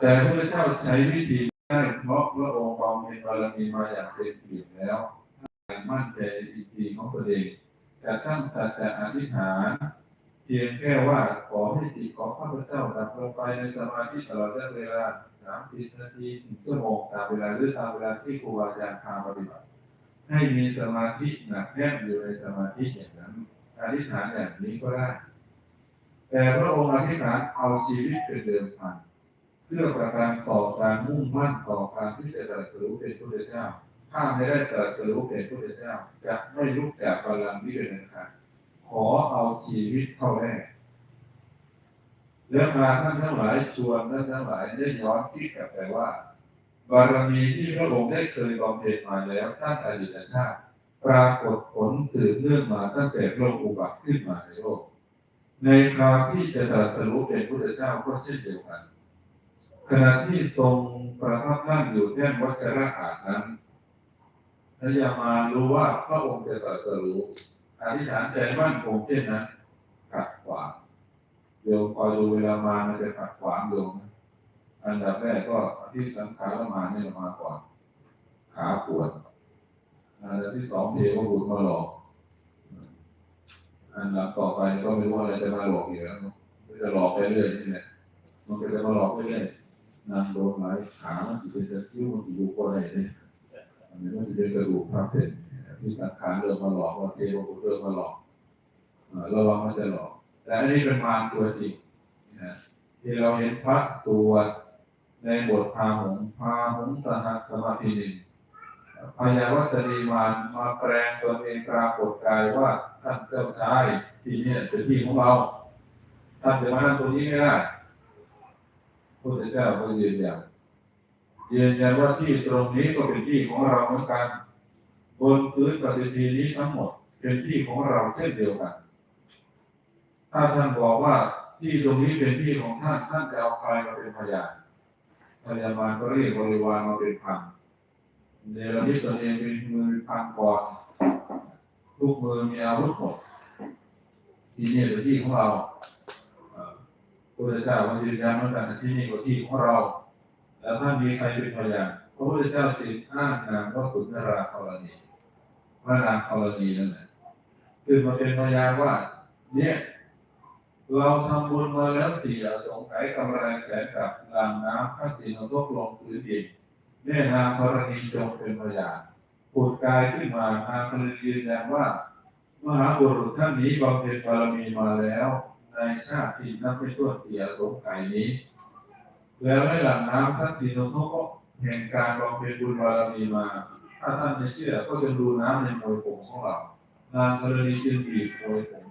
แต่พระเจ้าใช้วิธีได้เพราะพระองค์บำเพ็ญบารมีมาอย่างเต็มเปี่แล้วมั่นใจอินทรีย์ของตัวเองจะตั้งสัจจะอธิษฐานเพียงแค่ว่าขอให้จิตของข้าพเจ้าดับลงไปในสมาธิตลอดระยะเวลาสามสิบนาทีถึงชั่วโมงตามเวลาหรือตามเวลาที่ครูบาอาจารย์พาปฏิบัติให้มีสมาธิหนักแน่นอยู่ในสมาธิอย่างนั้นอธิษฐานอย่างนี้ก็ได้ แต่พระองค์อธิษฐานเอาชีวิตเป็นเดิมพัน เพื่อประการต่อการมุ่งมั่นต่อการที่จะตรัสรู้เป็นพระเจ้า ถ้าไม่ได้ตรัสรู้เป็นพระเจ้า จะไม่ลุกจากบาลังก์นี้เป็นอันขาดขอเอาชีวิตเข้าแรกแล้วมาท่านทั้งหลายชวนท่านทั้งหลายได้ย้อนคิดกลับไปว่า บารมีที่พระองค์ได้เคยบำเพ็ญมาแล้วตั้งอดีตชาติปรากฏผลสืบเนื่องมาตั้งแต่โลกอุบัติขึ้นมาในโลก ในคราวที่จะตรัสรู้เป็นพระเจ้าก็เช่นเดียวกัน ขณะที่ทรงประทับนั่งอยู่แท่นวัชระอาจนั้นพระยามารู้ว่าพระองค์จะตรัสรู้อธิษฐานใจมั่นคงเช่นนั้นขัดขวางโยมคอยดูเวลามามันจะขัดขวางโยมนะอันดับแรกก็ที่สังขารมาเนี่ยมาก่อน ขาปวดอันดับที่สองเทวบุตรมาหลอก อันดับต่อไปก็ไม่รู้อะไรจะมาหลอกอีกแล้วมันจะหลอกไปเรื่อยนี่แหละมันก็จะมาหลอกไปเรื่อย นางโดนหลายขามันจะเป็นตะคิ้วมันจะดูก็ได้เลยอันนี้มันจะเป็นกระดูกทับเส้นที่สังขารเริ่มมาหลอกว่าเทวบุตรเริ่มมาหลอกอ่าระวังมันจะหลอก แต่อันนี้เป็นมารตัวจริงนะที่เราเห็นพระสวดในบทพาหงพาหงสหัสสมาธินินพยาวัสดีมานมาแปลงตนเองปรากฏกายว่าท่านเจ้าชายที่เนี่ยเป็นที่ของเราท่านจะมานั่งตรงนี้ไม่ได้ พระเจ้าก็ยืนยันยืนยันว่าที่ตรงนี้ก็เป็นที่ของเราเหมือนกัน บนพื้นปฏิทินนี้ทั้งหมดเป็นที่ของเราเช่นเดียวกัน ถ้าท่านบอกว่าที่ตรงนี้เป็นที่ของท่านท่านจะเอาใครมาเป็นพยานพยาบาลก็เรียกบริวารมาเป็นพันเดี๋ยวเราที่ตัวเองเป็นมือพันก่อนทุกมือมีอาวุธหมดที่นี่เป็นที่ของเรา พุทธเจ้ามายืนยันว่าการที่นี่เป็ที่ของเรา แล้วถ้ามีใครเป็นพยานพระพุทธเจ้าจึงอ้างนามว่าสุนทราธรณีพระนางธรณีนั่นแหละคือมาเป็นพยานว่า เนี่ยเราทำบุญมาแล้วสี่อสงไขยกำไรแสนกับลำน้ำพระศรีนรกลงพื้นดินแม่นางธรณีจงเป็นพยานผุดกายขึ้นมานางธรณียืนยันว่ามหาบุรุษท่านนี้บำเพ็ญบารมีมาแล้ว ในชาติที่นับไม่ถ้วนเสียสงไข่นี้ แล้วในหลังน้ำท่านสีนนทก็แห่งการบำเพ็ญบุญบารมีมา ถ้าท่านไม่เชื่อก็จะดูน้ำในมวยผมของเรา นางธรณีจึงบีบมวยผม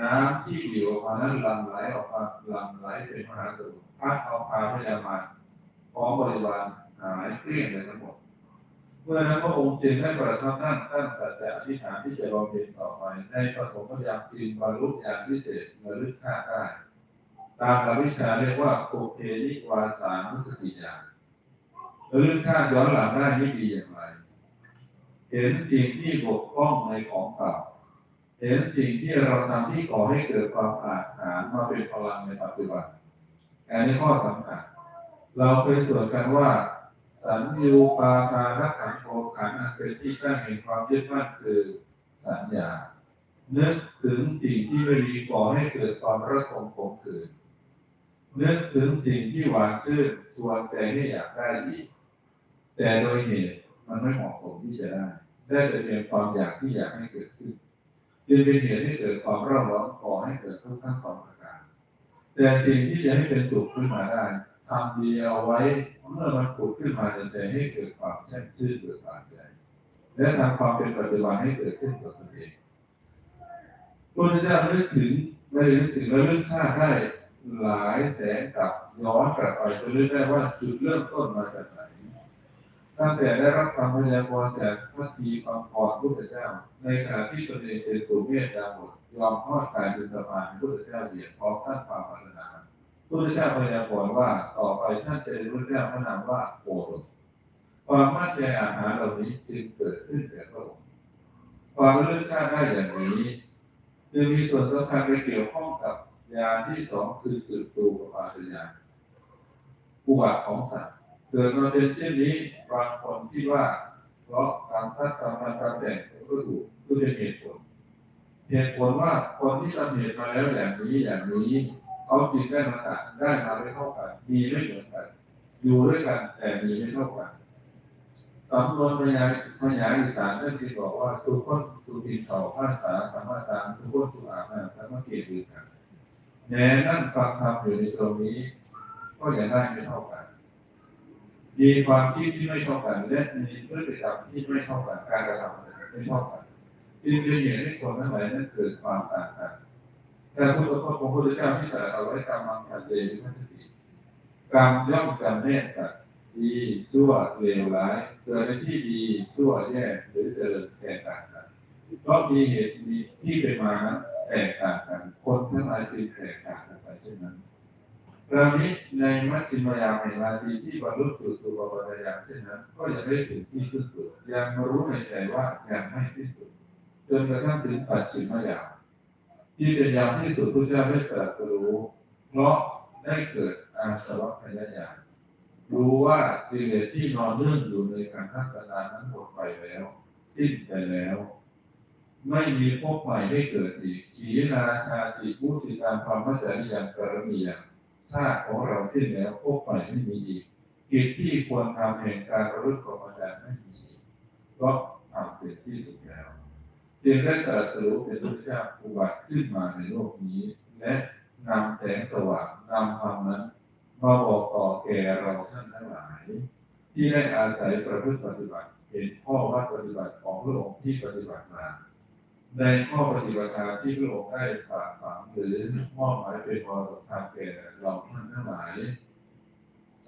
น้ำที่บีบออกมานั้นหลั่งไหลออกมาหลั่งไหลเป็นมหาสมุทรพัดเอาพาพยามารพร้อมบริวารหายเกลี้ยงเลยทั้งหมด เมื่อนั้นพระองค์จึงได้ประทับนั่งตั้งสัจจะอธิษฐานที่จะบำเพ็ญต่อไปในปฐมพยามจึงบรรลุอย่างพิเศษระลึกชาได้ตามหลักวิชาเรียกว่าโกเพนิวาสานุสติญาณระลึกชาย้อนหลังได้นี่ดีอย่างไร เห็นสิ่งที่บกพร่องในของเก่าเห็นสิ่งที่เราทำที่ก่อให้เกิดความอาถรรมาเป็นพลังในปัจจุบันอันนี้ข้อสำคัญเราเคยสวดกันว่า สัญญูปาทานขันโทขันอันเป็นที่ตั้งแห่งความยึดมั่นคือสัญญานึกถึงสิ่งที่ไม่ดีก่อให้เกิดความระทมขมขื่นนึกถึงสิ่งที่หวานชื่นชวนใจให้อยากได้อีก แต่โดยเหตุมันไม่เหมาะสมที่จะได้ ได้แต่เพียงความอยากที่อยากให้เกิดขึ้นจึงเป็นเหตุให้เกิดความเร่าร้อนก่อให้เกิดทุกข์ทั้งสองประการแต่สิ่งที่จะให้เป็นสุขขึ้นมาได้ ทำดีเอาไว้ เมื่อมันผุดขึ้นมาในใจให้เกิดความแช่มชื่นเบิกบานใจ และทำความเป็นปัจจุบันให้เกิดขึ้นกับตนเองพระเจ้านึกถึงได้นึกถึงแล้วเรื่องชาติได้หลายแสนกับย้อนกลับไปจะรู้ได้ว่าจุดเริ่มต้นมาจากไหนตั้งแต่ได้รับคำพยากรณ์จากพระทีความพรพุทธเจ้า ในขณะที่ตนเองเป็นสุเมธดาบทยอมทอดกายเป็นสะพานพุทธเจ้าเหยียดพร้อมท่านความพัฒนา พุทธเจ้าพยากรณ์ว่าต่อไปท่านจะได้รู้เจ้าพระนามว่าโอรสความมั่นใจอาหารเหล่านี้จึงเกิดขึ้นแก่พระองค์ความรู้ชาติได้อย่างนี้จึงมีส่วนสำคัญไปเกี่ยวข้องกับญาที่สองคือตื่นตูกับปาญญาอุบัติของสัตว์เกิดมาเป็นเช่นนี้บางคนคิดว่าเพราะการคัดการมการแต่งก็ถูกก็เป็นเหตุผลเหตุผลว่าคนที่ทำเหตุมาแล้วอย่างนี้อย่างนี้ เขาจึงได้มาต่างได้มาไม่เท่ากัน มีไม่เหมือนกัน อยู่ด้วยกันแต่มีไม่เท่ากันสำนวนพยายพยายอีสานท่านจึงบอกว่าสุขนสุทินเขาภาษาธรรมตามสุขนสุอาภาธรรมเกียรติกันแม้นั่นฟังธรรมอยู่ในตรงนี้ ก็ยังได้ไม่เท่ากันมีความคิดที่ไม่เท่ากันและมีพฤติกรรมที่ไม่เท่ากันการกระทำไม่เท่ากันจึงเป็นเหตุให้คนทั้งหลายนั้นเกิดความต่างกัน แต่พระพุทธพระพุทธเจ้าที่ตรัสเอาไว้กรรมังสันเดวิพัสติกรรมย่อมจำแนกสัตว์ดีชั่วเลวร้ายเกิดในที่ดีชั่วแย่หรือเจริญแตกต่างกันเพราะมีเหตุมีที่เป็นมานะแตกต่างกันคนทั้งหลายจึงแตกต่างกันไปเช่นนั้นคราวนี้ในมัชฌิมยามในนาทีที่บรรลุสู่ตัวบรรยาเช่นนั้น ก็ยังไม่ถึงที่สิ้นสุดยังมารู้ในใจว่ายังไม่สิ้นสุดจนกระทั่งถึงปัจฉิมยาม ที่เป็นยามที่สุดพระเจ้าได้ตรัสรู้ เพราะได้เกิดอาสวัคยายานรู้ว่ากิเลสที่นอนเนื่องอยู่ในการทัศนานั้นหมดไปแล้ว สิ้นไปแล้ว ไม่มีพบใหม่ให้เกิดอีกขีนาชาติมุสิการความมัจจาริยังกรณียังชาติของเราสิ้นแล้วพบใหม่ไม่มีอีกกิจที่ควรทำแห่งการระพฤติของอาจารย์ไม่มีกเพราะทำเป็นที่สุดแล้ว จึงได้ตรัสรู้เป็นพระเจ้าอุบัติขึ้นมาในโลกนี้ และนำแสงสว่างนำธรรมนั้นมาบอกต่อแก่เราท่านทั้งหลาย ที่ได้อาศัยประพฤติปฏิบัติเห็นข้อวัดปฏิบัติของพระองค์ที่ปฏิบัติมาในข้อปฏิบัติการที่พระองค์ได้ฝากฝังหรือมอบหมายเป็นมรดกทางแก่เราท่านทั้งหลาย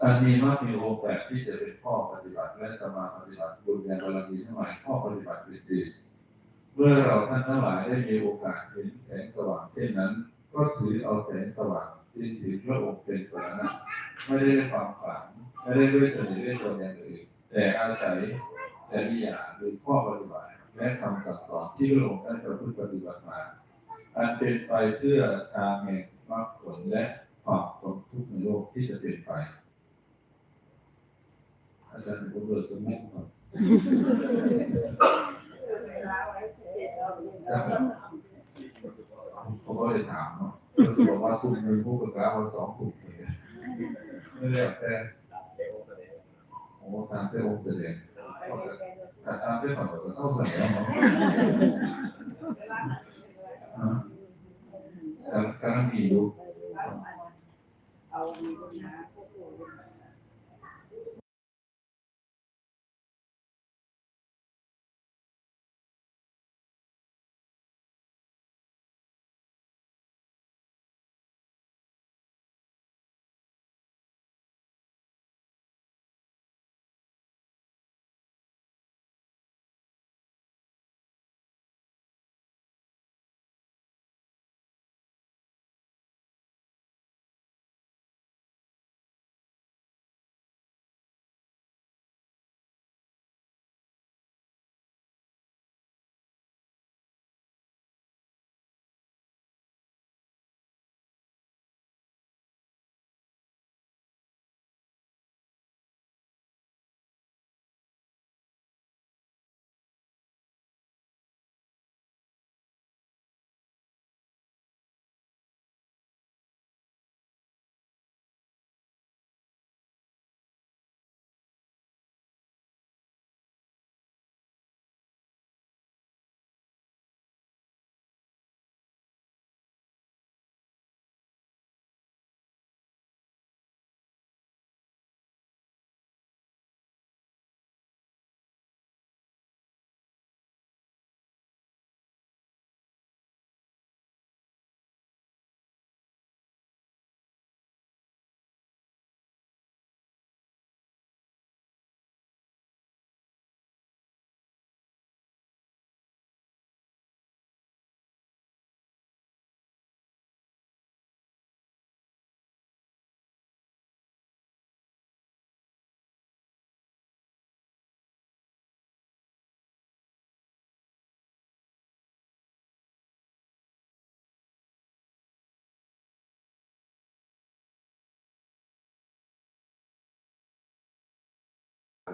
อันมีมากมีองค์แปดที่จะเป็นข้อปฏิบัติและสมาปฏิบัติบุญญาบารมีทั้งหลายข้อปฏิบัติอื่นๆ เมื่อเราท่านทั้งหลายได้มีโอกาสเห็นแสงสว่างเช่นนั้น ก็ถือเอาแสงสว่างที่ถือพระองค์เป็นสาระไม่ได้ด้วยความฝันไม่ได้ด้วยสนิทด้วยตนอย่างอื่นแต่อาศัยจริยาหรือข้อปฏิบัติและคำสั่งสอนที่พระองค์ได้ประพฤติปฏิบัติมาอันเป็นไปเพื่อทางแห่งมรรคผลและความพ้นทุกข์ในโลกที่จะเป็นไป อาจารย์ผมเลิกจะมุ่งก่อน ผมก็เลยถามเนาะบอกว่าคุณมีผู้ประกาศวันสองกลุ่มเลยไม่ได้แต่โอ้ตามที่องค์แสดงแต่ตามที่ฝั่งเราเข้าแสดงเนาะแต่กำลังมีอยู่เอามีปัญหา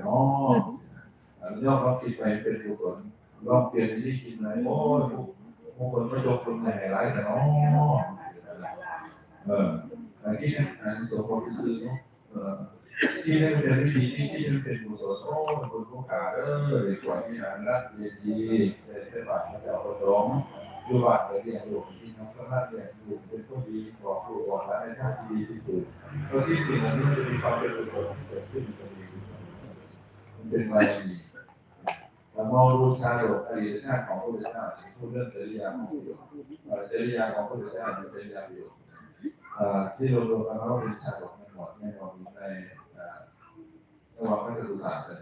เนาะยอมรับกินไปเป็นกุศลลองเปลี่ยนที่กินไหนโอ้ยบางคนก็ยกคนไหนหลายแต่เนาะเอออันที่อันตัวคนที่ซื้อเนาะเออที่ได้เป็นวิธีที่ที่เป็นกุศลโอ้ยคนผู้ขาเออเด็กว่าที่นั้นรักดีดีเสบัติพระเจ้าประสงค์อยู่บ้านเรียนอยู่ที่น้องก็น่าเรียนอยู่เป็นผู้ดีบอกผู้บอกและในท่าที่ดีที่สุดตัวที่สิ่งเหล่านี้มันจะมีความเป็นกุศลเกิดขึ้นมันมีมัน เป็นบารมีเรามองดูชาดกอดีตชาติของพระพุทธเจ้าพูดเรื่องจริยาของพระพุทธเจ้าจริยาของพระพุทธเจ้าเป็นจริยาประโยชน์เอ่อที่รวมๆกันแล้วเป็นชาดกในหมวดในหมวดในเอ่อระหว่างพระจตุตาเลย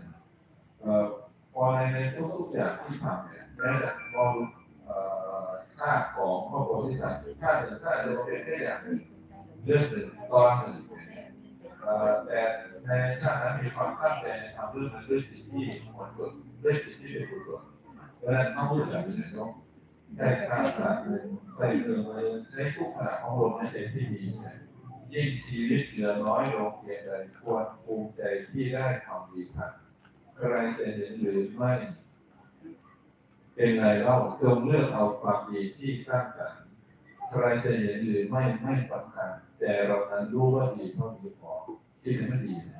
เอ่อพอในในทุกๆอย่างที่ทำเนี่ยแม้แต่มองดูเอ่อชาติของพระโพธิสัตว์ชาติหนึ่งชาติเดียวเป็นแค่อย่างเรื่องหนึ่งตอนหนึ่งแต่ ในชาตินั้นมีความตั้งใจในทำเรื่องนั้นด้วยจิตที่หมดจดด้วยจิตที่เป็นกุศลเพราะฉะนั้นต้องพูดแบบนี้ต้องใช้สร้างสรรค์ใส่เรื่องใช้ทุกขณะของลมหายใจที่ดียิ่งชีวิตเหลือน้อยลงเพียงใดควรภูมิใจที่ได้ทำดีครับใครจะเห็นหรือไม่เป็นไงเล่าจงเลือกเอาความดีที่สร้างสรรค์ใครจะเห็นหรือไม่ไม่สำคัญแต่เรานั้นรู้ว่าดีเท่าดีพอ ที่มันไม่ดีนะ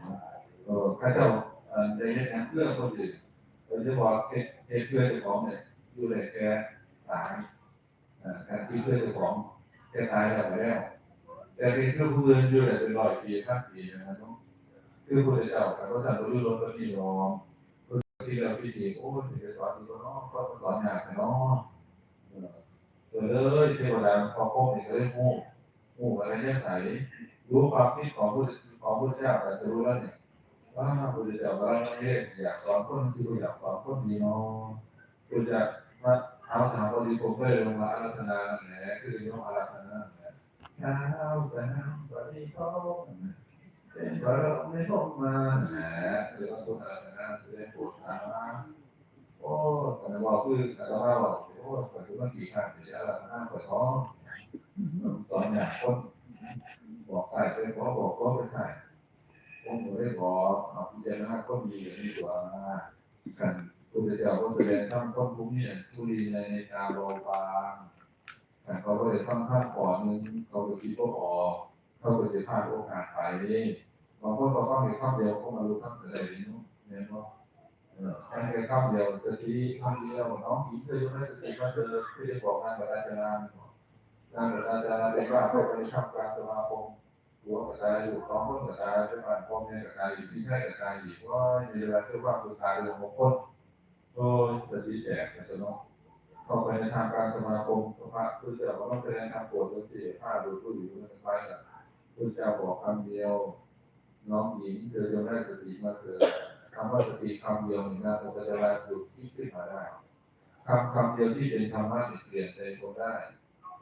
เออข้าเจ้าในเรื่องนั้นเพื่อคนอื่นเราจะบอกเฮ็ดเฮ็ดเพื่อเจ้าของเนี่ยดูแลแกตายการที่เพื่อเจ้าของแกตายแล้วไปแล้วแต่เป็นเพื่อผู้อื่นอยู่ได้เป็นร้อยปีพันปีนะครับคือพระเจ้าแต่ก็สั่งเราอยู่รถตัวนี้รองที่เราพิธีโอ้ยที่สอนที่น้องก็สอนยากเนาะเออเลยเทวดาพอพบเห็นก็เลยมูมูอะไรเนี่ยใสรู้ความคิดของพุทธ ของพุทธเจ้าแต่จะรู้แล้วเนี่ยว่าพุทธเจ้าว่าเรียกอยากสอนคนที่อยากสอนคนดีเนาะพุทธเจ้าว่าเอาสาวดีผมก็เลยลงมาอารัธนาแหละคือลงอารัธนาแหละข้าวสารปฏิเขาเป็นบารมีพบมาแหละคือว่าคนอารัธนาคือได้ปวดขาโอ้แต่ว่าคือแต่ว่าบอกโอ้เปิดมากี่ครั้งเดี๋ยวเราหน้าปิดท้องสอนอย่างคน บอกใส่ไปขอบอกก็ไปใส่ผมก็ได้บอกพิจารณาคนดีอย่างนี้ตัวกันคุณจะเจ้าก็แสดงทั้งต้นทุนเนี่ยทุลีในในตาโลปางแต่เขาก็เลยค่อนข้างก่อนนึงเขาก็คิดว่าออกเขาก็จะพลาดโอกาสไปบางคนเขาก็มีข้อเดียวเขามารู้ทั้งอะไรนี่เนี่ยเนาะอันเป็นคำเดียวสติคำเดียวน้องผีเคยยังไม่สติมาเจอที่ได้บอกงานกับอาจารย์งานกับอาจารย์เป็นว่าเขาไปทำการสมาคม หัวกายอยู่สองคนกระจายเป็นบ้านพ่อแม่กระจายอยู่ที่แม่กระจายอยู่ว่าในเวลาที่ว่าคือการเรื่องของคนก็สติแจกนะจ๊ะเนาะเข้าไปในทางการสมาคมสภาคือจะบอกว่าแสดงทางโปรดด้วยที่ผ้าดูผู้อยู่ในไฟน่ะคุณเจ้าบอกคำเดียว น้องหญิงเธอจะได้สติมาเถิดคำว่าสติคำเดียวหนึ่งนะมันก็จะลายหยุดที่ขึ้นมาได้คำคำเดียวที่เป็นธรรมะเปลี่ยนใจคนได้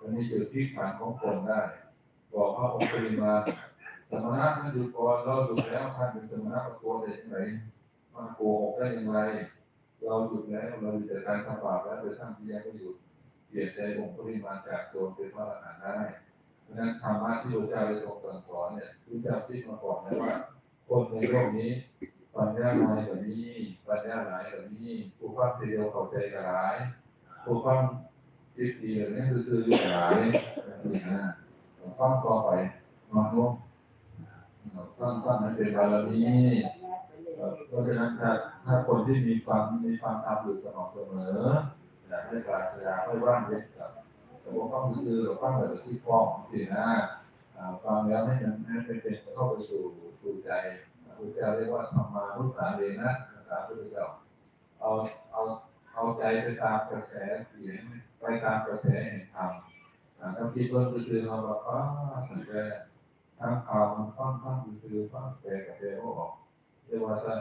มันมีจุดพลิกผันของคนได้ บอกพระองค์ปริมา สมณะท่านดูก่อนเราหยุดแล้วท่านเป็นสมณะประโกนได้ยังไงมันโกหกได้ย่างไรเราหยุดแล้วเราหยุดจากการทำบาปแล้วโดยท่านที่ยังไม่หยุดเปลี่ยนใจองค์ปริมาจากโจรเป็นพระอรหันต์ได้เพราะฉะนั้นธรรมะที่พระเจ้าได้ทรงสั่งสอนเนี่ยพระเจ้าที่มาบอกนะว่า คนในโลกนี้ปัญญาน้อยแบบนี้ปัญญาหลายแบบนี้ผู้ฟังเดียวเข้าใจกันหลายผู้ฟังสิบทีแบบนี้คือคืออยู่หลายนี่นะฟังต่อไปนอนล งฟังฟังนั้เป็นบารมีเพราะฉะนั้นถ้าถ้าคนที่มีฟังมีฟังทำอยู่สม่ำเสมออยากให้ปราศจากไม่ว่างเย็นกับแต่ว่าฟังคือเราฟังแบบที่ฟ้องสินะฟังแล้วให้มันให้เป็นเข้าไปสู่สู่ใจพระเจ้าเรียกว่าธรรมานุสาเรนะภาษาพระเจ้าเอาเอาเอาใจไปตามกระแสเสียงไปตามกระแสแห่งธรรมถ้าคิดว่าคือเราแบบว่าถึงจะ ทางข่าวมันฟังฟังคือฟังแปลกับแปลว่าออกเรียกว่าถ้า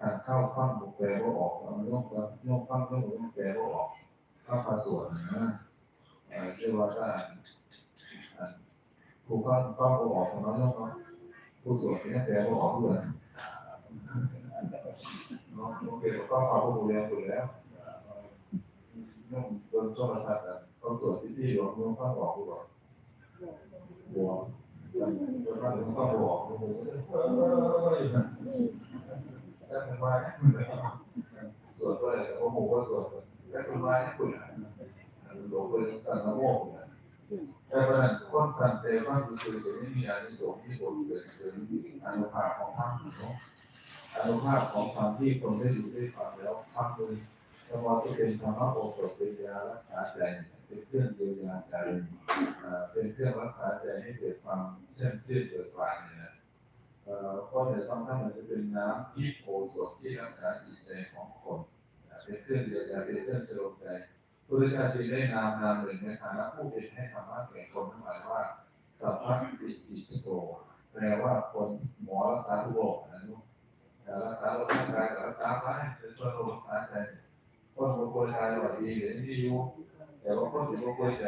การเข้าฟังบุกแปลว่าออกมันต้องต้องฟังต้องบุกแปลว่าออกข้ามาส่วนนะเรียกว่าถ้าผู้ฟังฟังออกของเราต้องผู้ตรวจเนี่ยแต่ว่าออกด้วยน้องโอเคก็เอาผู้ดูแลอยู่แล้วน้องโดนโทษนะครับต้องตรวจที่ที่หลวงน้องข้าบอกดูก่อน หัวแล้วก็หลวงข้าบอกโอ้โหเฮ้ยเป็นว่าสวดก็เลยโอ้โหก็สวดแต่เป็นว่าคุณหลวงพ่อตั้งนโมแต่ประเด็นคนทันเตว่าคือจะไม่มีอานิสงส์ที่บทเกิดถึงอนุภาพของธรรมเนาะอนุภาพของธรรมที่คนได้อยู่ได้ฟังแล้วฟังเลยธรรมะที่เป็นธรรมะโอสถเป็นยารักษาใจ เป็นเครื่องเยียวยาใจเป็นเครื่องรักษาใจให้เกิดความเชื่อมชื่นเกิดความเนี่ยเอ่อก็จะต้องทำมันจะเป็นน้ำที่โอสถที่รักษาจิตใจของคนเป็นเครื่องเดียวกันเป็นเครื่องสลบใจพระพุทธเจ้าจึงได้นามนามหนึ่งในฐานะผู้เป็นให้ธรรมะแก่คนทั้งหลายว่าสัพพะติจิตโตแปลว่าคนหมอรักษาทุกโรคนะลูกแต่รักษาโรคร่างกายกับรักษาใจเป็นส่วนโรครักษาใจคนบางคนใจหวัดดีหรือที่อยู่ แต่ว่าคนที่บางคนใจ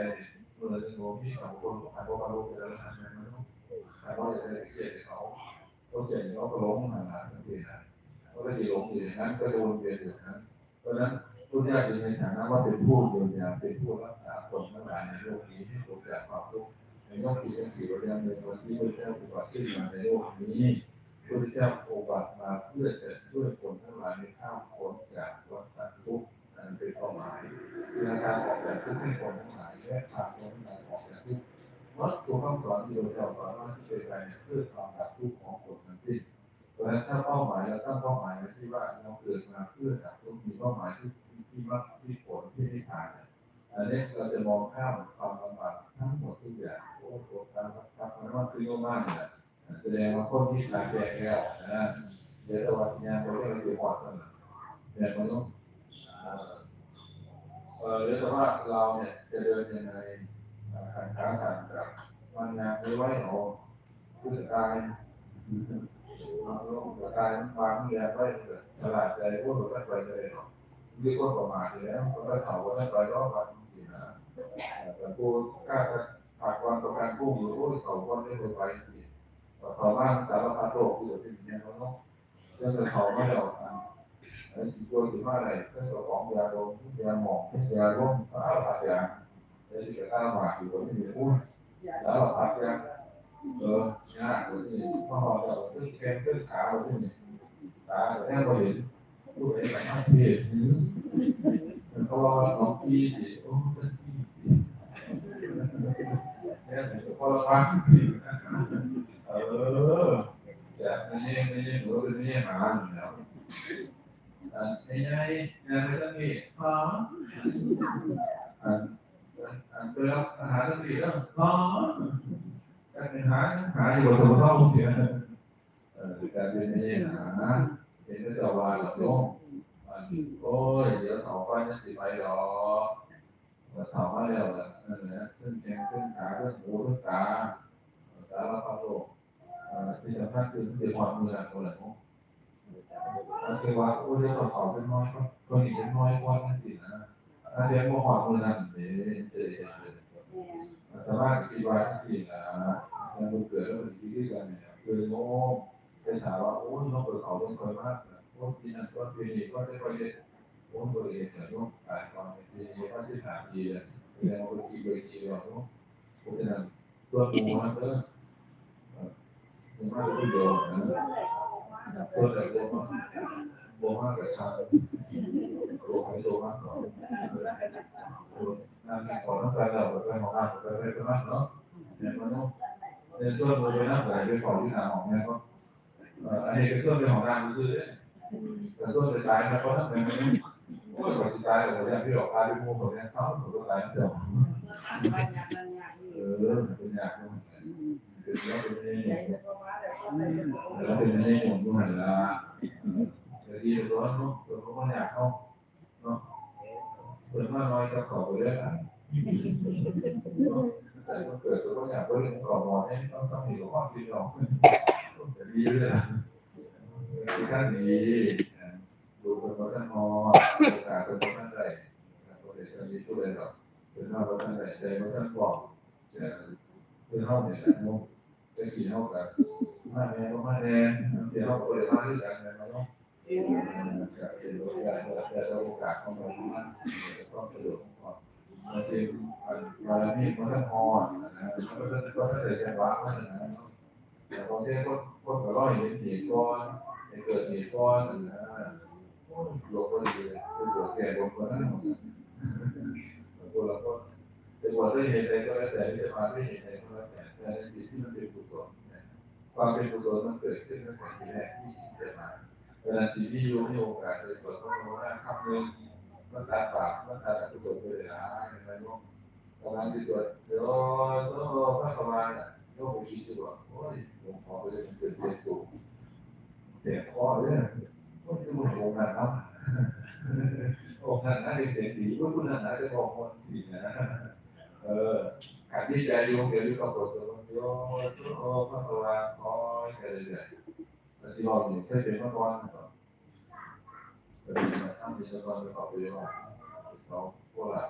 เมื่อจะโน้มที่ของคนของการว่าโรคจะรักษาใจมันต้องแต่ว่าจะได้เกียรติเขาเขาเจ็บเขาก็ล้มหนาๆทันทีนะเขาก็จะล้มอยู่อย่างนั้นก็โดนเวียนอยู่นั้นเพราะนั้นพุทธเจ้าจึงในฐานะว่าเป็นผู้เยียวยาเป็นผู้รักษาคนทั้งหลายในโลกนี้ให้พ้นจากความทุกข์ในโลกที่เป็นสี่วันเดือนวันที่พระเจ้าอุบัติขึ้นมาในโลกนี้พระเจ้าอุบัติมาเพื่อจะช่วยคนทั้งหลายในข้ามพ้นจากวัฏทุกข์ อันเป็นเป้าหมายในการออกจากทุกข์ให้คนทั้งหลายและพาคนทั้งหลายออกจากทุกข์วัดตัวคำสอนที่เราจะสอนว่าที่เป็นไปเนี่ยเพื่อความดับทุกข์ของคนทั้งสิ้นเพราะฉะนั้นถ้าเป้าหมายเราตั้งเป้าหมายไว้ที่ว่าเราเกิดมาเพื่อดับทุกข์มีเป้าหมายที่ที่มักที่ผลที่นิพพานอันนี้เราจะมองข้ามความลำบากทั้งหมดทุกอย่างโอ้โหการทำมันว่าคือโยมากเนี่ยแสดงว่าคนที่ขาดแคลนแล้วนะเดี๋ยวแต่ว่าญาเราเรียกว่าเกี่ยวกับนั่นแหละเนี่มันต้อง เออเรียกว่าเราเนี่ยจะเดินยังไงขันธ์ขาสั่นกับมันงานไม่ไหวหรอผู้จัดการลงจัดการวางเงียไว้เกิดฉลาดใจพวกเราก็ไปเลยหรอกมีคนประมาทอยู่แล้วก็เขาว่าไปก็วันสินะแต่ผู้กล้าจะผักวันประกันผู้อยู่ผู้เขาก็ไม่เคยไปสิเขาบ้าสารพัดโรคที่อยู่ที่นี่เขาเนาะเรื่องเขาไม่ได้ออกทาง เป็นตัวถือว่าอะไรเป็นตัวของยาดมยาหมองยาร่มสารพัดยาในที่เกิดข้าวหมากอยู่บนที่มีพุ่นแล้วเราพัดยาเออยาตัวที่พ่อเราจะขึ้นแก้มขึ้นขาวราขึ้นตาแต่แค่เราเห็นลูกเห็นแต่ข้างเพจหืมมันก็ว่าน้องพี่ดิโอ้ยพี่ดิเนี่ยถือว่ราพักสิ ya ini ini baru ini mana dan ini yang kita ni ah อันเป็นอาหารทั้งสี่แล้วอ๋อการ หาหาอยู่บนท้องเสียเออการเป็นนี่หาเป็นก็จะวางหลับลงโอ้ยเดี๋ยวเสาไฟจะสิไปหรอเสาไฟแล้วนั่นแหละขึ้นแขนขึ้นขาขึ้นหูขึ้นตาสารพัดโรคที่สำคัญคือคือความมือหนักตัวหลังคือว่าโอ้ยเราเขาเป็นน้อยก็ตัวนี้เป็นน้อยกว่านั่นสินะอันเดียวก็ความมือนั่นเองเจอแต่ว่าคิดว่าที่นะยังเกิดแล้วมันคิดด้วยกันเนี่ยคือโง่ เป็นถามว่าโอ้ยน้องเปิดเขาเป็นคนมากพวกที่นั่นก็ปีนี้ก็ได้ไประเด็นโอ้ยบริเวณเนี่ยน้องขายความเป็นปีนี้ก็ที่ถามดีเลยแสดงว่าปีบร์ดีเลยน้องเพราะฉะนั้นตัวหมูมันเออมันมากที่เดียวนะตัวแต่ตัวโบมากกับชาโลกไม่โตมากกว่านั่นแหละของนักการเราไปของงานไปไปไปมากเนาะเนี่ยมันต้องในส่วนบริเวณหน้าไหลเป็นของที่หนาของเนี่ยก็ อันนี้เป็นส่วนเป็นของงานคือแต่ส่วนเป็นตายนะเพราะถ้าเป็นไม่โอ้ยกว่าสุดท้ายเราเนี่ยที่เราพาไปมุ่งแบบนี้เศร้าสุดท้ายเดียวเออเป็นอย่างนั้นเป็นแล้วเป็นนี่แล้วเป็นนี่หนุ่มด้วยละเดี๋ยวดีร้อนเนาะเราก็อยากเข้าเนาะเปิดมาน้อยก็ขอไปเรื่อยอะแต่ก็เกิดตัวอยางก็เรื่องก่อนอให้ต้องต้องมีความคิดหรอก จะดีเลยที่ท่านดีดูเป็นวัฒนธรรมโอกาสเป็นวัฒนธรรมใดตัวเด็กจะมีตัวเด็กหรอกเป็นว่าวัฒนใดใจวัฒนธรรมบอกจะเป็นห้องเนี่ยนะจะกี่ห้องกันมาแน่ก็มาแน่เดี๋ยวห้องก็เลยมาด้วยกันนะเนาะจะเป็นโอกาสแต่โอกาสของเรานั้นต้องสะดวกก่อนมันเป็นบารมีมันต้องพอนะมันก็จะก็จะเกิดการวางไว้นะ แต่ตอนนี้ก็ก็ก็ร้อยเห็นเหตุก่อนให้เกิดเหตุก่อนนะหลบก็ดีเลยไปบวแก่บวชคนนั้นหมดตัวเราก็จะบวชด้วยเหตุใดก็แล้วแต่ที่จะมาด้วยเหตุใดก็แล้วแต่แต่ในสิ่งที่มันเป็นกุศลความเป็นกุศลมันเกิดขึ้นตั้งแต่ทีแรกที่เกิดมาเวลาที่พี่โยมมีโอกาสเลยส่วดพระโมหะคำหนึ่งมันตาปากมันตากุศลไปเลยนะเห็นไหมโยมกำลังที่สวดเดี๋ยวโตพระประมาณน่ะ โยมผมคิดดูว่าโอ้ยหลวงพ่อไปเลยมันเกิดเสียงสูงเสียงคอเลยโอ้ยจะมึงโงกันเนาะโอ้กันนะเสียงดีก็คุณนั่นะจะบอกคนสินะเออขันที่ใจโยมเดี๋ยวอยู่กับบทสวดโยโตพระประมาณคอยกันเลยปฏิบัติอยู่ยเคยเป็นมาก่อนนะครับปฏิบัติทำมีมาก่อนไปขอไปเรียนว่าเราพวกเรา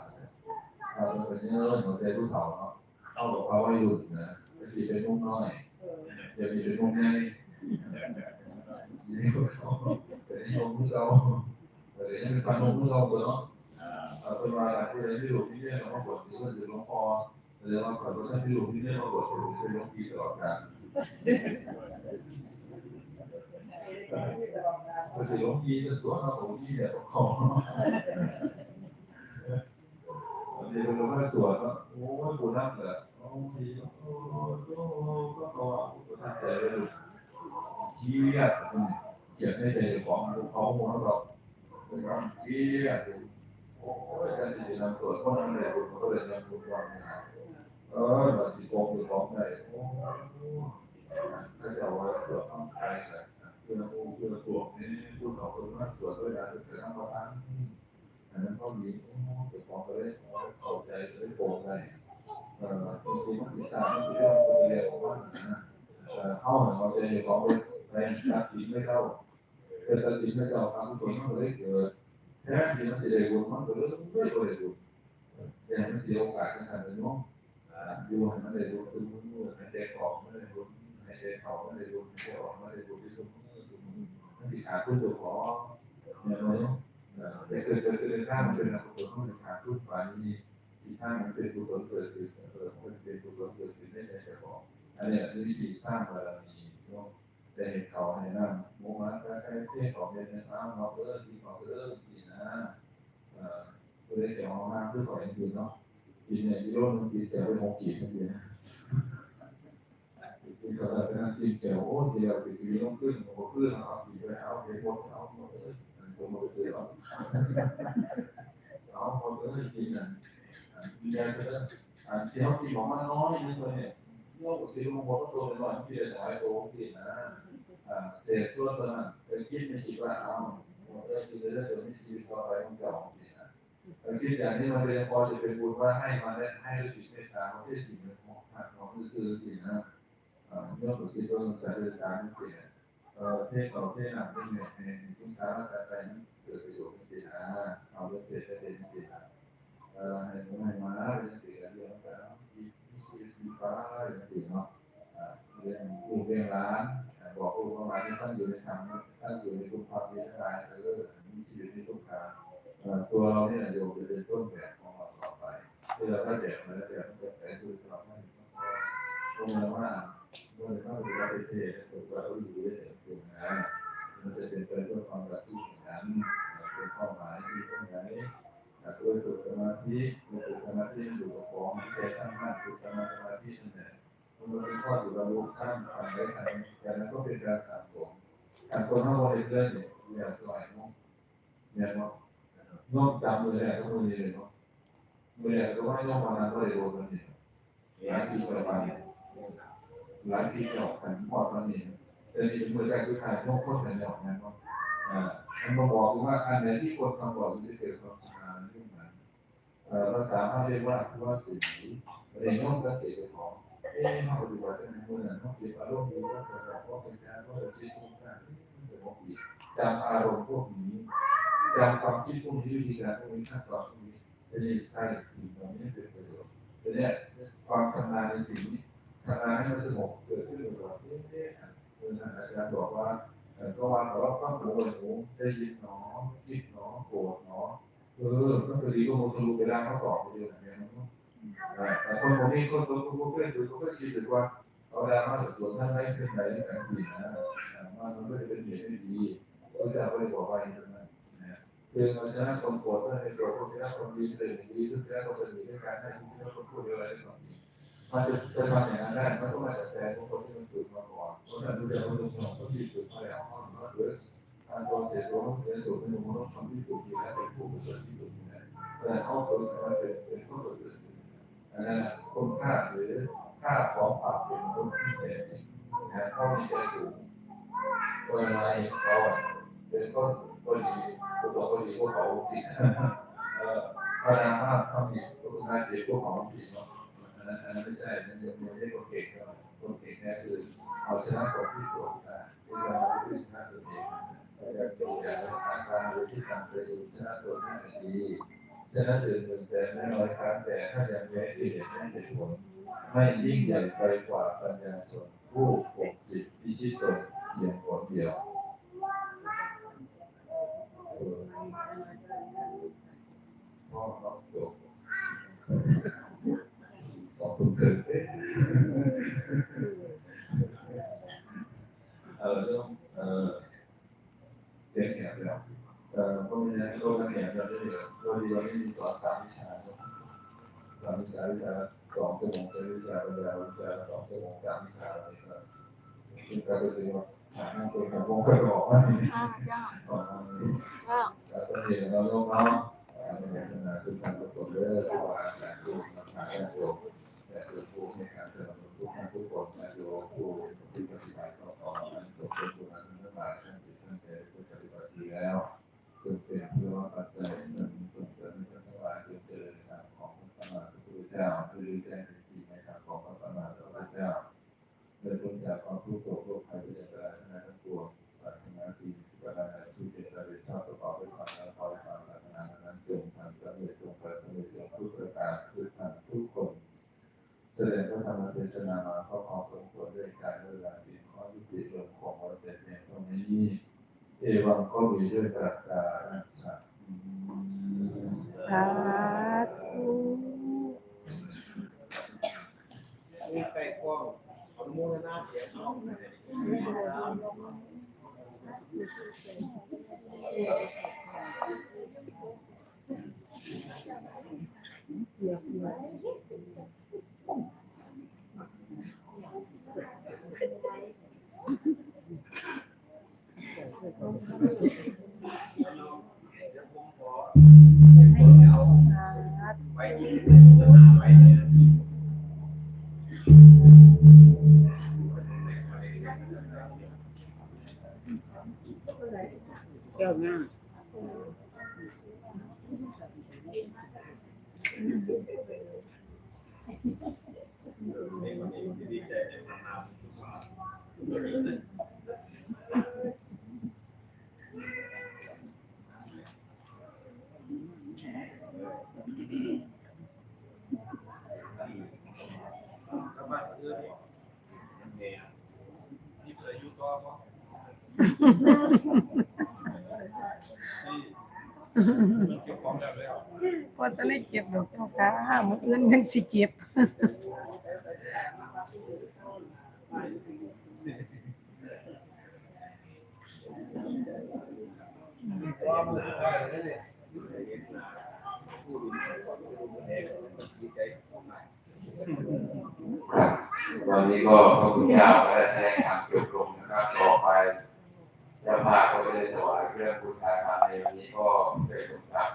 เราเป็นเนื้อหัวใจรู้เถ่าเนาะเอาบอกเขาไว้หยุดนะ สีเป็นนุ่มน้อยเออจะมีเป็นนุ่มใหญ่ยีนี่ก็เขาแต่นี่นมมือเราแต่นี่เป็นฟันนมมือเราตัวเนาะเอาเป็นว่าที่เราที่หลุดที่เนี่ยเราบทนี้ก็คือหลวงพ่อเรียกว่าขอท่านที่หลุดที่เนี่ยเราบทเป็นหลวงพี่ตลอดกาลก็คือหลวงพี่จะสวนเราหลวงพี่เนี่ยของเดี๋ยวเราไม่สวนก็โอ้ยปูนั่งเลยโอ้ยโอ้โหก็ก็ปูนั่งใจเลยดูเครียดเก็บในใจของเขาหมดเราเป็นความเครียดโอ้ยการที่จะนำสวนก็นั่งเลยบุญก็เลยนำบุญวาง เออแบบที่กองอยู่ของไหนโอ้ก็จะเอาสวนต้องใครเลยเพื่อผู้เพื่อตัวนี้ผู้เขาคนนั้นตรวจด้วยยาเสพติดทั้งประการอันนั้นก็มีเก็บของไปเลยเข้าใจเลยโปร่งใจเออจริงๆมันติดตามมันเรื่องคนเรียนของมันนะเอ่อเข้าเหนึ่งเราจะเห็นของเป็นแรงตัดสินไม่เข้าเป็นตัดสินไม่เข้าทำส่วนมันเลยเกิดแท้ที่มันจะได้บุญมันก็เลยไม่ได้บุญ แต่มันเสียโอกาสในการเป็นน้อยู่ให้มันได้บุญคือมันมือให้ใจของมันได้บุญให้ใจเขามันได้บุญให้ใจออกมันได้บุญที่สุดมันติดขาดทุนตัวขอเนี่ยเนาะแต่เกิดเกิดเกิดข้างมันเป็นอกุศลมันติดขาดทุนฝ่ายนี้อีกข้างมันเป็นกุศลเกิดขึ้นเออมันเป็นกุศลเกิดขึ้นได้ในใจของอันนี้คือวิธีสร้างบารมีเนาะแต่เห็นเขาในนั้นโมมาใกล้ๆเที่ของเป็นอ้าวเราเออที่เขาเออที่นะ เอ่อก็เลยจะเอามาคือขออย่างอื่นเนาะกินเนี่ยกิโลนึงกินแต่ไปหกขีดนั่นเองกินก็ได้เป็นกินแก้วโอ้เดียวไปกินต้องขึ้นโอ้ขึ้นเอาขีดไปเอาไปหมดเอาหมดเลยผมมาไปเจอเอาเอาหมดเลยกินอะกินได้ก็ได้อ่าที่เขากินของมันน้อยนิดเลยเนี่ยโยกกินของผมก็ตัวน้อยที่จะหายตัวที่นะอ่าเศษส่วนตัวนั้นเป็นคิดในจิตว่าเอาหมดเออกินได้ตัวนี้ชีวิตต่อไปมันเก่าที่นะ แต่คิดอย่างนี้มันเป็นพอจะเป็นบุญว่าให้มาได้ให้ด้วยจิตเมตตาเขาที่สิ่งของของคือคือสิ่งนะอ่าโยกคิดว่ามันจะเดินทางเปลี่ยนเอ่อเทศต่อเทศหนักเป็นเหนื่อยในทุกครั้งแต่ใจนั้นเกิดประโยชน์จริงๆนะเอาเรื่องเทศได้เป็นจริงๆนะเอ่อให้ผมให้มาเรื่องสิ่งเรื่องแต่ที่ที่ที่ฟ้าเรื่องสิ่งเนาะเรื่องลูกเรื่องร้านบอกลูกว่ามาที่ท่านอยู่ในธรรมท่านอยู่ในทุกความดีทั้งหลายเออมีชีวิตในทุกทางเอ่อ ตัวเราเนี่ยโยมจะเป็นต้นแบบของเราต่อไปที่เราถ้าแจกมาแล้วแจกมันจะแฝงสู่เราให้ตรงนั้นว่าเมื่อเข้าไปรับประเทศตัวเราอยู่ด้วยตรงนั้นมันจะเป็นไปเพื่อความรักที่นั้นเป็นข้อหมายที่ตรงไหนตัวสุสมาธิตัวสุสมาธิอยู่กับของที่ใจตั้งมั่นสุสมาสมาธินั่นแหละมันเป็นข้ออยู่ราลูกข้ามทางได้ทางแต่นั้นก็เป็นการสั่งสมการคนทั้งหมดเรื่องเนี่ยอย่าสลายน้องเนี่ยเนาะ นองจำเลยแหละก็มือเลยเนาะมือแหละก็ให้นองมานาก็เลยโดนมันเนี่ยหลายปีประมาณเนี่ยหลายปีออกกันพอตอนนี้แต่นี่เป็นมือแรกที่ขายพวกคนแต่ออกนั้นว่าอ่ามันมาบอกว่าอันไหนที่คนคำบอกจะเกิดความสำคัญขึ้นมาเอ่อภาษาเขาเรียกว่าว่าสีเรียนต้องสังเกตของเอ๊ะเขาปฏิบัติในมือนั้นเขาเก็บอารมณ์อยู่ว่าแต่ว่าเป็นการว่าเราคิดตรงกันสมองดีจำอารมณ์พวกนี้ จำความคิดพวกนี้วิธีการพวกนี้ขั้นตอนพวกนี้จะได้ใช่สิ่งเหล่านี้เป็นประโยชน์แต่เนี่ยความชำนาญในสิ่งนี้ทำงานให้มันสงบเกิดขึ้นก่อนเอ๊ะเอออาจารย์บอกว่าเออก็วันเราต้องหูไปหูได้ยินหนอคิดหนอโกรธหนอเออก็คือดีก็คงจะรู้ไปได้เขาตอบไปเยอะอย่างเงี้ยแต่คนพวกนี้คนตัวคนพวกเพื่อนคือเขาก็คิดถึงว่าเอาเวลามาส่วนท่านไม่เป็นไรในการดีนะมันไม่ได้เป็นเหตุไม่ดีก็จะไม่บอกว่าอย่างนั้นนะคือมันจะคนโกรธก็ในตัวคนที่รักคนดีเลยดีทุกที่รักคนดีด้วยกันให้ที่รักคนพูดอะไรก็ดีมันจะจะทำอย่างนั้นได้มันต้องมาจากแต่คนที่มันฝึกมาก่อนเพราะนั้นดูแลคนที่คนที่ฝึกมาแล้วมันเกิดการโดนเสียตัวมันเสียตัวเป็นมนุษย์คนที่ถูกอยู่แล้วเป็นผู้เป็นคนที่ถูกอยู่แล้วแต่เขาฝึกมันเป็นเป็นผู้ฝึกอันนั้นคุณค่าหรือค่าของปากเป็นคนที่แท้จริงนะเขามีใจสูงเวลาเขาเป็นคน คนดีตัวคนดีพวกเขาสิดเออพลังมากเขามีตัวคนดีพวกเขาสิดเนาะอันนั้นอันนั้นไม่ใช่นั่นยังไม่ได้คนเก่งคนเก่งเนี่ยคือเอาชนะคนที่ตัวที่เราที่ชนะตัวเองแต่ตัวอย่างการหรือที่ทำไปดูชนะตัวที่ดีชนะถึงหนึ่งแต่ไม่น้อยครั้งแต่ถ้ายังแม้ที่เห็นไม่เห็นผลไม่ยิ่งใหญ่ไปกว่าปัญญาส่วนผู้ปกจิตพิชิตตนเพียงคนเดียวเออพ่อเราจบขอบคุณ เออเรื่องเออเสียงแหบแล้วเออพวกนี้นะโลกแหบเราได้เหลือโดยเดียวไม่มีสอนสามวิชาสามวิชาวิชาสองชั่วโมงเป็นวิชาปัญญาวิชาสองชั่วโมงสามวิชาอะไรก็คือการไปซื้อมาหาเงินตัวกับวงไปบอกว่านี่อ้าวเจ้าก่อนนี้เจ้าแล้วก็เห็นเราลงเนาะในการพัฒนาคือการประกอบเรื่องที่ว่าการดูราคาการดู แต่คือผู้ในการเสนอทุกท่านทุกคนนะดูผู้ที่ปฏิบัติต่อต่อนั้นจบเป็นผู้นั้นทั้งหลายท่านที่ท่านได้ผู้ปฏิบัติดีแล้วจนเป็น วังก็มีด้วยประการฉะสาธุมีไปกว้างเอามูลนาเสียงเ Oh. มื้ออื่นยังสิเก็บวันอะไรเนี่ยผู้ดูเด็กดีใจของนายวันนี้ก็พระคุณเจ้าได้แสดงธรรมจบลงนะครับต่อไปจ้าภาพก็ได้ถวายเครื่องบูชาธรรมในวันนี้ก็ได้สมทบ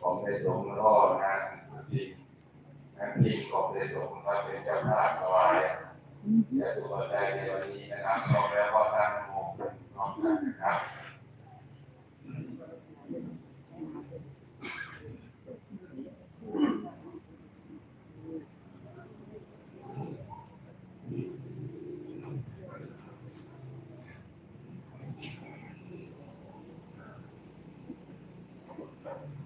ของในสงฆ์แล้วก็นาง ทีนางทีของในสงฆ์ก็เป็นเจ้าภาพถวายจะถูกใจในวันนี้นะครับขอแล้วก็ตั้งโมงน้อมกันนะครับ